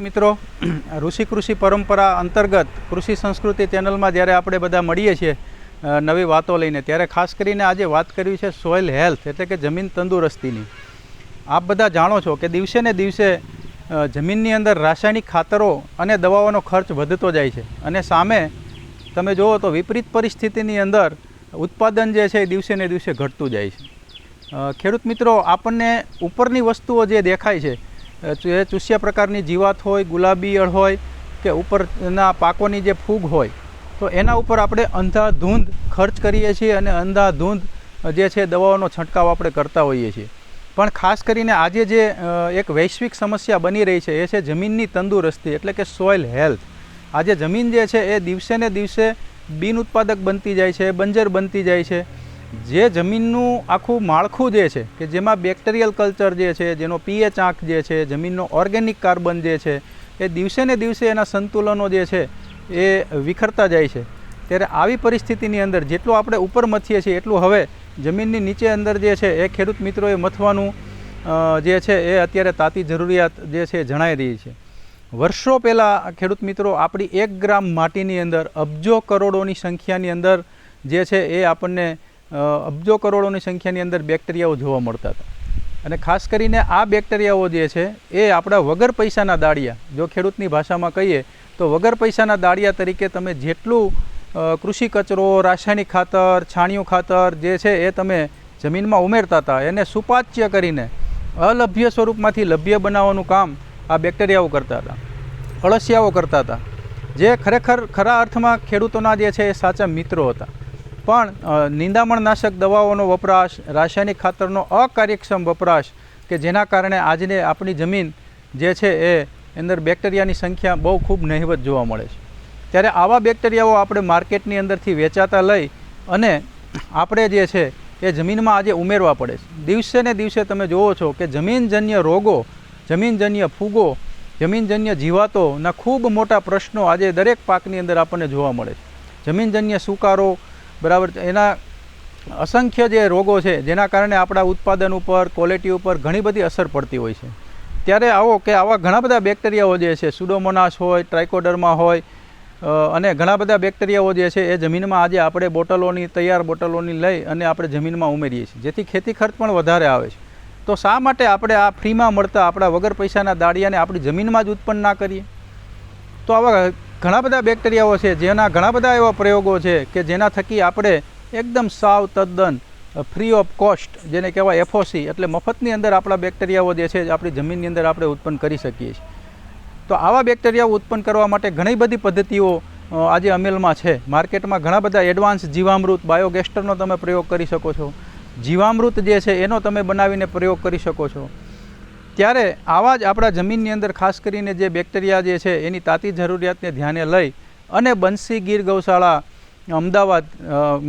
મિત્રો, ઋષિ કૃષિ પરંપરા અંતર્ગત કૃષિ સંસ્કૃતિ ચેનલમાં જ્યારે આપણે બધા મળીએ છીએ નવી વાતો લઈને, ત્યારે ખાસ કરીને આજે વાત કરવી છે સોઇલ હેલ્થ, એટલે કે જમીન તંદુરસ્તીની. આપ બધા જાણો છો કે દિવસે ને દિવસે જમીનની અંદર રાસાયણિક ખાતરો અને દવાઓનો ખર્ચ વધતો જાય છે. અને સામે તમે જુઓ તો વિપરીત પરિસ્થિતિની અંદર ઉત્પાદન જે છે એ દિવસે ને દિવસે ઘટતું જાય છે. ખેડૂત મિત્રો, આપણને ઉપરની વસ્તુઓ જે દેખાય છે જે ચૂસ્યા પ્રકારની જીવાત હોય, ગુલાબી હોય કે ઉપરના પાકોની જે ફૂગ હોય, તો એના ઉપર આપણે અંધાધૂંધ ખર્ચ કરીએ છીએ અને અંધાધૂંધ જે છે દવાઓનો છંટકાવ આપણે કરતા હોઈએ છીએ. પણ ખાસ કરીને આજે જે એક વૈશ્વિક સમસ્યા બની રહી છે, એ છે જમીનની તંદુરસ્તી, એટલે કે સોઇલ હેલ્થ. આજે જમીન જે છે એ દિવસે ને દિવસે બિન ઉત્પાદક બનતી જાય છે, બંજર બનતી જાય છે. જે જમીનનું આખું માળખું જે છે, કે જેમાં બેક્ટેરિયલ કલ્ચર જે છે, જેનો પીએચ આંક જે છે, જમીનનો ઓર્ગેનિક કાર્બન જે છે, એ દિવસે ને દિવસે એના સંતુલનો જે છે, એ વિખરતા જાય છે. ત્યારે આવી પરિસ્થિતિની અંદર જેટલું આપણે ઉપર મથીએ છીએ, એટલું હવે જમીનની નીચે અંદર જે છે, એ ખેડૂત મિત્રોએ મથવાનું જે છે, એ અત્યારે તાતી જરૂરિયાત જે છે જણાઈ રહી છે. વર્ષો પહેલાં ખેડૂત મિત્રો આપણી એક ગ્રામ માટીની અંદર અબજો કરોડોની સંખ્યાની અંદર જે છે, એ આપણને અબજો કરોડોની સંખ્યાની અંદર બેક્ટેરિયાઓ જોવા મળતા હતા. અને ખાસ કરીને આ બેક્ટેરિયાઓ જે છે, એ આપણા વગર પૈસાના દાળિયા, જો ખેડૂતની ભાષામાં કહીએ, તો વગર પૈસાના દાળિયા તરીકે તમે જેટલું કૃષિ કચરો, રાસાયણિક ખાતર, છાણિયું ખાતર જે છે, એ તમે જમીનમાં ઉમેરતા હતા. એને સુપાચ્ય કરીને અલભ્ય સ્વરૂપમાંથી લભ્ય બનાવવાનું કામ આ બેક્ટેરિયાઓ કરતા હતા. અળસિયાઓ કરતા હતા. જે ખરેખર ખરા અર્થમાં ખેડૂતોના જે છે, એ સાચા મિત્રો હતા. પણ નિંદામણનાશક દવાઓનો વપરાશ, રાસાયણિક ખાતરનો અકાર્યક્ષમ વપરાશ કે જેના કારણે આજને આપણી જમીન જે છે એ અંદર બેક્ટેરિયાની સંખ્યા બહુ ખૂબ નહિવત જોવા મળે છે. ત્યારે આવા બેક્ટેરિયાઓ આપણે માર્કેટની અંદરથી વેચાતા લઈ અને આપણે જે છે એ જમીનમાં આજે ઉમેરવા પડે છે. દિવસે ને દિવસે તમે જુઓ છો કે જમીનજન્ય રોગો, જમીનજન્ય ફૂગો, જમીનજન્ય જીવાતોના ખૂબ મોટા પ્રશ્નો આજે દરેક પાકની અંદર આપણને જોવા મળે છે. જમીનજન્ય સુકારો બરાબર એના અસંખ્ય જે રોગો છે, જેના કારણે આપણા ઉત્પાદન ઉપર ક્વોલિટી ઉપર ઘણી બધી અસર પડતી હોય છે. ત્યારે આવો કે આવા ઘણા બધા બેક્ટેરિયાઓ જે છે સુડોમોનાસ હોય ટ્રાઇકોડર્મા હોય અને ઘણા બધા બેક્ટેરિયાઓ જે છે, એ જમીનમાં આજે આપણે બોટલોની, તૈયાર બોટલોની લઈ અને આપણે જમીનમાં ઉમેરીએ છીએ. જેથી ખેતી ખર્ચ પણ વધારે આવે છે. તો શા માટે આપણે આ ફ્રીમાં મળતા આપણા વગર પૈસાના દાળિયાને આપણી જમીનમાં જ ઉત્પન્ન ના કરીએ? તો આવા ઘણા બધા બેક્ટેરિયાઓ છે, જેના ઘણા બધા એવા પ્રયોગો છે કે જેના થકી આપણે એકદમ સાવ તદ્દન ફ્રી ઓફ કોસ્ટ જેને કહેવાય એફઓસી એટલે મફતની અંદર આપણા બેક્ટેરિયાઓ જે છે, આપણી જમીનની અંદર આપણે ઉત્પન્ન કરી શકીએ છીએ. તો આવા બેક્ટેરિયાઓ ઉત્પન્ન કરવા માટે ઘણી બધી પદ્ધતિઓ આજે અમલમાં છે. માર્કેટમાં ઘણા બધા એડવાન્સ જીવામૃત, બાયોગેસ્ટરનો તમે પ્રયોગ કરી શકો છો. જીવામૃત જે છે, એનો તમે બનાવીને પ્રયોગ કરી શકો છો. ત્યારે આવા જ આપણા જમીનની અંદર ખાસ કરીને જે બેક્ટેરિયા જે છે, એની તાતી જરૂરિયાતને ધ્યાને લઈ અને બંસી ગીર ગૌશાળા, અમદાવાદ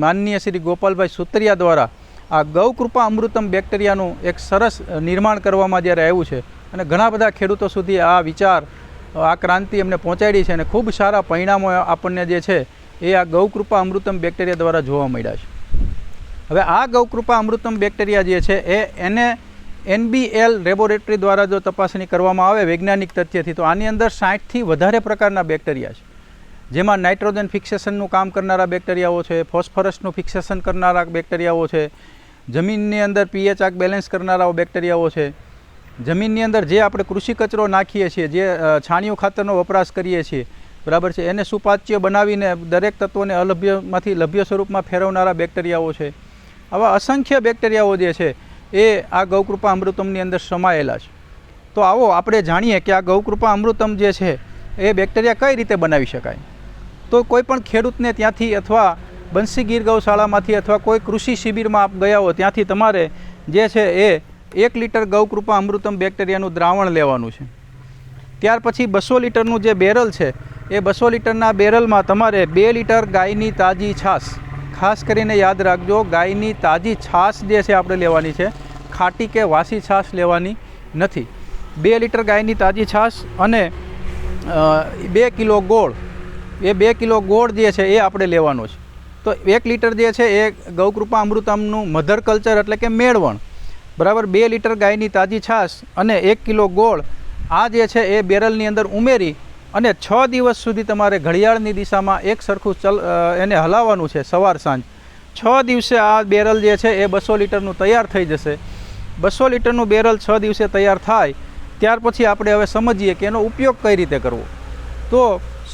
માનનીય શ્રી ગોપાલભાઈ સુતરિયા દ્વારા આ ગૌકૃપા અમૃતમ બેક્ટેરિયાનું એક સરસ નિર્માણ કરવામાં જ્યારે આવ્યું છે અને ઘણા બધા ખેડૂતો સુધી આ વિચાર આ ક્રાંતિ એમને પહોંચાડી છે અને ખૂબ સારા પરિણામો આપણને જે છે, એ આ ગૌકૃપા અમૃતમ બેક્ટેરિયા દ્વારા જોવા મળ્યા છે. હવે આ ગૌકૃપા અમૃતમ બેક્ટેરિયા જે છે, એ એને એનબીએલ લેબોરેટરી દ્વારા જો તપાસણી કરવામાં આવે વૈજ્ઞાનિક તથ્યથી, તો આની અંદર સાઠથી વધારે પ્રકારના બેક્ટેરિયા છે. જેમાં નાઇટ્રોજન ફિક્સેશનનું કામ કરનારા બેક્ટેરિયાઓ છે, ફોસ્ફરસનું ફિક્સેશન કરનારા બેક્ટેરિયાઓ છે, જમીનની અંદર પીએચ આગ બેલેન્સ કરનારાઓ બેક્ટેરિયાઓ છે. જમીનની અંદર જે આપણે કૃષિ કચરો નાખીએ છીએ, જે છાણિયું ખાતરનો વપરાશ કરીએ છીએ, બરાબર છે, એને સુપાચ્ય બનાવીને દરેક તત્વોને અલભ્યમાંથી લભ્ય સ્વરૂપમાં ફેરવનારા બેક્ટેરિયાઓ છે. આવા અસંખ્ય બેક્ટેરિયાઓ જે છે એ આ ગૌકૃપા અમૃતમની અંદર સમાયેલા છે. તો આવો આપણે જાણીએ કે આ ગૌકૃપા અમૃતમ જે છે, એ બેક્ટેરિયા કઈ રીતે બનાવી શકાય? તો કોઈ પણ ખેડૂતને ત્યાંથી અથવા બંસી ગીર ગૌશાળામાંથી અથવા કોઈ કૃષિ શિબિરમાં આપ ગયા હો, ત્યાંથી તમારે જે છે એ એક લીટર ગૌકૃપા અમૃતમ બેક્ટેરિયાનું દ્રાવણ લેવાનું છે. ત્યાર પછી બસો લીટરનું જે બેરલ છે, એ બસો લીટરના બેરલમાં તમારે બે લીટર ગાયની તાજી છાશ, ખાસ કરીને યાદ રાખજો ગાયની તાજી છાશ જે છે આપણે લેવાની છે. ખાટી કે વાસી છાશ લેવાની નથી. બે લીટર ગાયની તાજી છાશ અને બે કિલો ગોળ, એ બે કિલો ગોળ જે છે એ આપણે લેવાનો છે. તો એક લીટર જે છે એ ગૌકૃપા અમૃતમનું મધર કલ્ચર એટલે કે મેળવણ. બરાબર, બે લીટર ગાયની તાજી છાશ અને એક કિલો ગોળ આ જે છે એ બેરલની અંદર ઉમેરી અને છ દિવસ સુધી તમારે ઘડિયાળની દિશામાં એક સરખું ચલ એને હલાવવાનું છે સવાર સાંજ. છ દિવસે આ બેરલ જે છે એ બસો લીટરનું તૈયાર થઈ જશે. બસો લીટરનું બેરલ છ દિવસે તૈયાર થાય, ત્યાર પછી આપણે હવે સમજીએ કે એનો ઉપયોગ કઈ રીતે કરવો. તો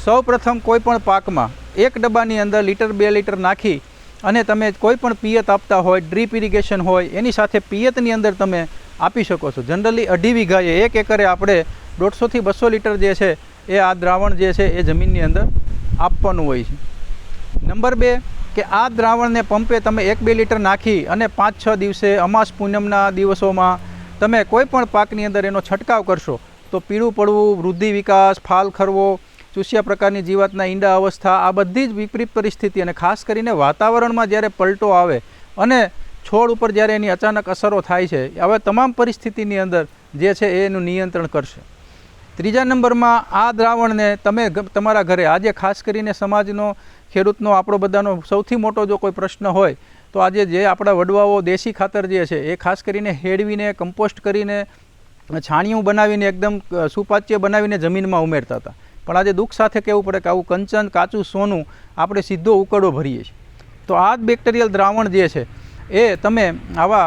સૌ પ્રથમ કોઈપણ પાકમાં એક ડબ્બાની અંદર લીટર બે લીટર નાખી અને તમે કોઈપણ પિયત આપતા હોય, ડ્રીપ ઇરિગેશન હોય, એની સાથે પિયતની અંદર તમે આપી શકો છો. જનરલી અઢી વીઘાએ એક એકરે આપણે દોઢસોથી બસો લીટર જે છે એ આ દ્રાવણ જે છે એ જમીનની અંદર આપવાનું હોય છે. નંબર બે કે આ દ્રાવણને પંપે તમે એક બે લીટર નાખી અને પાંચ છ દિવસે અમાસ પૂનમના દિવસોમાં તમે કોઈ પણ પાકની અંદર એનો છંટકાવ કરશો, તો પીળું પડવું, વૃદ્ધિ વિકાસ, ફાલ ખરવો, ચૂસ્યા પ્રકારની જીવાતના ઈંડા અવસ્થા, આ બધી જ વિપરીત પરિસ્થિતિ અને ખાસ કરીને વાતાવરણમાં જ્યારે પલટો આવે અને છોડ ઉપર જ્યારે એની અચાનક અસરો થાય છે, હવે તમામ પરિસ્થિતિની અંદર જે છે એનું નિયંત્રણ કરશે. ત્રીજા નંબરમાં આ દ્રાવણને તમે તમારા ઘરે આજે ખાસ કરીને સમાજનો, ખેડૂતનો, આપણો બધાનો સૌથી મોટો જો કોઈ પ્રશ્ન હોય, તો આજે જે આપણા વડવાઓ દેશી ખાતર જે છે, એ ખાસ કરીને હેડવીને, કમ્પોસ્ટ કરીને, છાણિયું બનાવીને, એકદમ સુપાચ્ય બનાવીને જમીનમાં ઉમેરતા હતા. પણ આજે દુઃખ સાથે કહેવું પડે કે આવું કંચન, કાચું, સોનું આપણે સીધો ઉકળો ભરીએ છીએ. તો આ જ બેક્ટેરિયલ દ્રાવણ જે છે, એ તમે આવા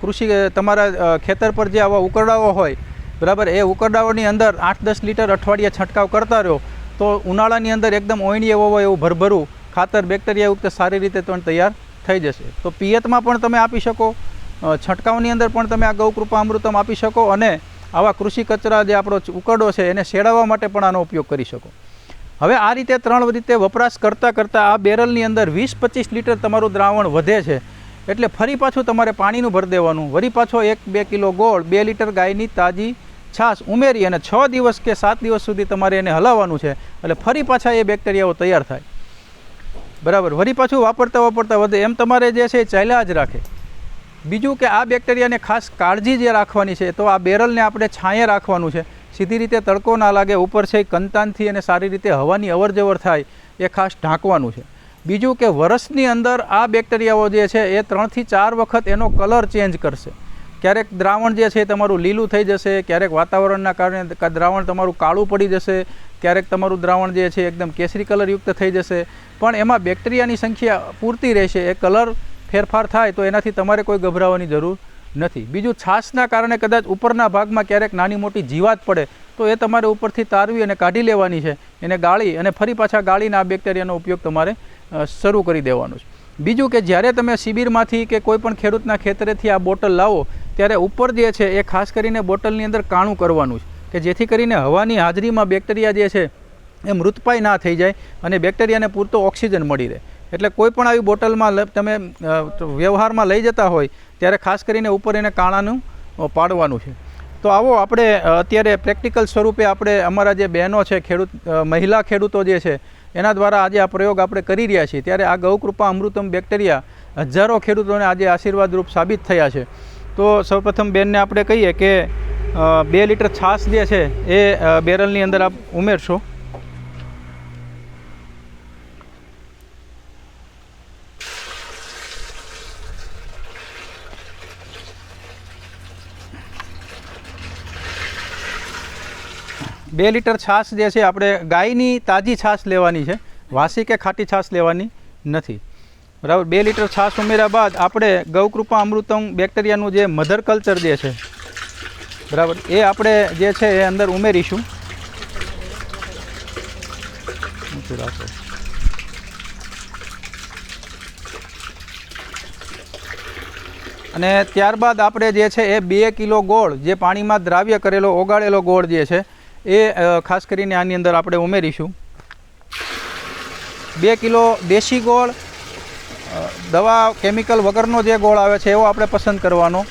કૃષિ, તમારા ખેતર પર જે આવા ઉકરડાઓ હોય બરાબર? એ ઉકરડાઓની અંદર આઠ દસ લીટર અઠવાડિયે છંટકાવ કરતા રહ્યો. તો ઉનાળાની અંદર એકદમ ઓયણી એવો હોય એવું ભરભરું ખાતર બેક્ટેરિયાયુક્ત સારી રીતે પણ તૈયાર થઈ જશે. તો પિયતમાં પણ તમે આપી શકો. છંટકાવની અંદર પણ તમે આ ગૌકૃપા અમૃતમ આપી શકો અને આવા કૃષિ કચરા જે આપણો ઉકરડો છે એને શેડાવવા માટે પણ આનો ઉપયોગ કરી શકો. હવે આ રીતે ત્રણ રીતે વપરાશ કરતાં કરતાં આ બેરલની અંદર વીસ પચીસ લીટર તમારું દ્રાવણ વધે છે. એટલે ફરી પાછું તમારે પાણીનું ભરી દેવાનું. વળી પાછો એક બે કિલો ગોળ, બે લીટર ગાયની તાજી છાશ ઉમેરી અને છ દિવસ કે સાત દિવસ સુધી તમારે એને હલાવવાનું છે. એટલે ફરી પાછા એ બેક્ટેરિયાઓ તૈયાર થાય. બરાબર? વળી પાછું વાપરતા વાપરતા વધે. એમ તમારે જે છે એ ચાલ્યા જ રાખે. બીજું કે આ બેક્ટેરિયાને ખાસ કાળજી જે રાખવાની છે, તો આ બેરલને આપણે છાંયે રાખવાનું છે. સીધી રીતે તડકો ના લાગે, ઉપર છે કંતાનથી અને સારી રીતે હવાની અવરજવર થાય, એ ખાસ ઢાંકવાનું છે. બીજું કે વરસની અંદર આ બેક્ટેરિયાઓ જે છે એ ત્રણથી ચાર વખત એનો કલર ચેન્જ કરશે. ક્યારેક દ્રાવણ જે છે એ તમારું લીલું થઈ જશે, ક્યારેક વાતાવરણના કારણે દ્રાવણ તમારું કાળું પડી જશે, ક્યારેક તમારું દ્રાવણ જે છે એકદમ કેસરી કલરયુક્ત થઈ જશે. પણ એમાં બેક્ટેરિયાની સંખ્યા પૂરતી રહેશે, એ કલર ફેરફાર થાય તો એનાથી તમારે કોઈ ગભરાવાની જરૂર નથી. બીજું છાશના કારણે કદાચ ઉપરના ભાગમાં ક્યારેક નાની મોટી જીવાત પડે, તો એ તમારે ઉપરથી તારવી અને કાઢી લેવાની છે. એને ગાળી અને ફરી પાછા ગાળીને આ બેક્ટેરિયાનો ઉપયોગ તમારે શરૂ કરી દેવાનો છે. બીજું કે જ્યારે તમે શિબિરમાંથી કે કોઈ પણ ખેડૂતના ખેતરેથી આ બોટલ લાવો, ત્યારે ઉપર જે છે એ ખાસ કરીને બોટલની અંદર કાણું કરવાનું છે. કે જેથી કરીને હવાની હાજરીમાં બેક્ટેરિયા જે છે એ મૃતપાય ના થઈ જાય અને બેક્ટેરિયાને પૂરતો ઓક્સિજન મળી રહે. એટલે કોઈ પણ આવી બોટલમાં તમે વ્યવહારમાં લઈ જતા હોય, ત્યારે ખાસ કરીને ઉપર એને કાણાનું પાડવાનું છે. તો આવો આપણે અત્યારે પ્રેક્ટિકલ સ્વરૂપે આપણે અમારા જે બહેનો છે, ખેડૂત મહિલા ખેડૂતો જે છે એના દ્વારા આજે આ પ્રયોગ આપણે કરી રહ્યા છીએ. ત્યારે આ ગૌકૃપા અમૃતમ બેક્ટેરિયા હજારો ખેડૂતોને આજે આશીર્વાદરૂપ સાબિત થયા છે. તો સૌપ્રથમ બેનને આપણે કહીએ કે બે લીટર છાશ જે છે એ બેરલની અંદર આપ ઉમેરશો. બે લીટર છાશ જે છે, આપણે ગાયની તાજી છાશ લેવાની છે. વાસી કે ખાટી છાશ લેવાની નથી. બરાબર? બે લીટર છાશ ઉમેર્યા બાદ આપણે ગૌકૃપા અમૃતમ બેક્ટેરિયાનું જે મધર કલ્ચર જે છે, બરાબર? એ આપણે જે છે, એ અંદર ઉમેરીશું. અને ત્યારબાદ આપણે જે છે, એ બે કિલો ગોળ જે પાણીમાં દ્રાવ્ય કરેલો, ઓગાળેલો ગોળ જે છે એ ખાસ કરીને આની અંદર આપણે ઉમેરીશું. બે કિલો દેશી ગોળ દવા, કેમિકલ વગરનો જે ગોળ આવે છે, એવો આપણે પસંદ કરવાનો.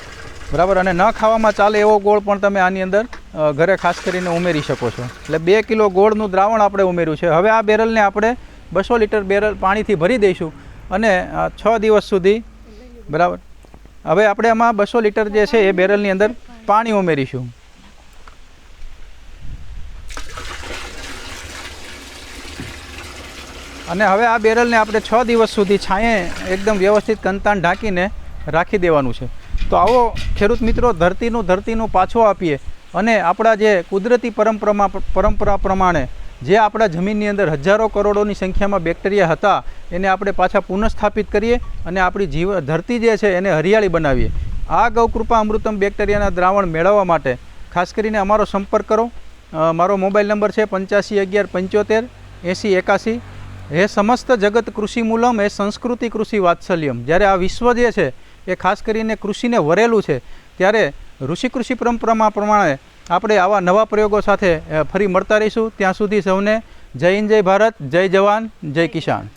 બરાબર? અને ન ખાવામાં ચાલે એવો ગોળ પણ તમે આની અંદર ઘરે ખાસ કરીને ઉમેરી શકો છો. એટલે બે કિલો ગોળનું દ્રાવણ આપણે ઉમેર્યું છે. હવે આ બેરલને આપણે બસો લીટર બેરલ પાણીથી ભરી દઈશું અને છ દિવસ સુધી, બરાબર? હવે આપણે આમાં બસો લીટર જે છે એ બેરલની અંદર પાણી ઉમેરીશું. અને હવે આ બેરલને આપણે છ દિવસ સુધી છાંયે એકદમ વ્યવસ્થિત કંતાન ઢાંકીને રાખી દેવાનું છે. તો આવો ખેડૂત મિત્રો, ધરતીનું ધરતીનું પાછો આપીએ અને આપણા જે કુદરતી પરંપરામાં પરંપરા પ્રમાણે જે આપણા જમીનની અંદર હજારો કરોડોની સંખ્યામાં બેક્ટેરિયા હતા, એને આપણે પાછા પુનઃસ્થાપિત કરીએ અને આપણી જીવ, ધરતી જે છે એને હરિયાળી બનાવીએ. આ ગૌકૃપા અમૃતમ બેક્ટેરિયાના દ્રાવણ મેળવવા માટે ખાસ કરીને અમારો સંપર્ક કરો. મારો મોબાઈલ નંબર છે પંચ્યાસી અગિયાર પંચોતેર એંસી એકાસી હે સમસ્ત જગત કૃષિ એ સંસ્કૃતિ કૃષિ વાત્સલ્યમ. જ્યારે આ વિશ્વ જે છે, એ ખાસ કરીને કૃષિને વરેલું છે, ત્યારે ઋષિ કૃષિ પરંપરામાં પ્રમાણે આપણે આવા નવા પ્રયોગો સાથે ફરી મળતા રહીશું. ત્યાં સુધી સૌને જય હિન્દ, જય ભારત, જય જવાન, જય કિસાન.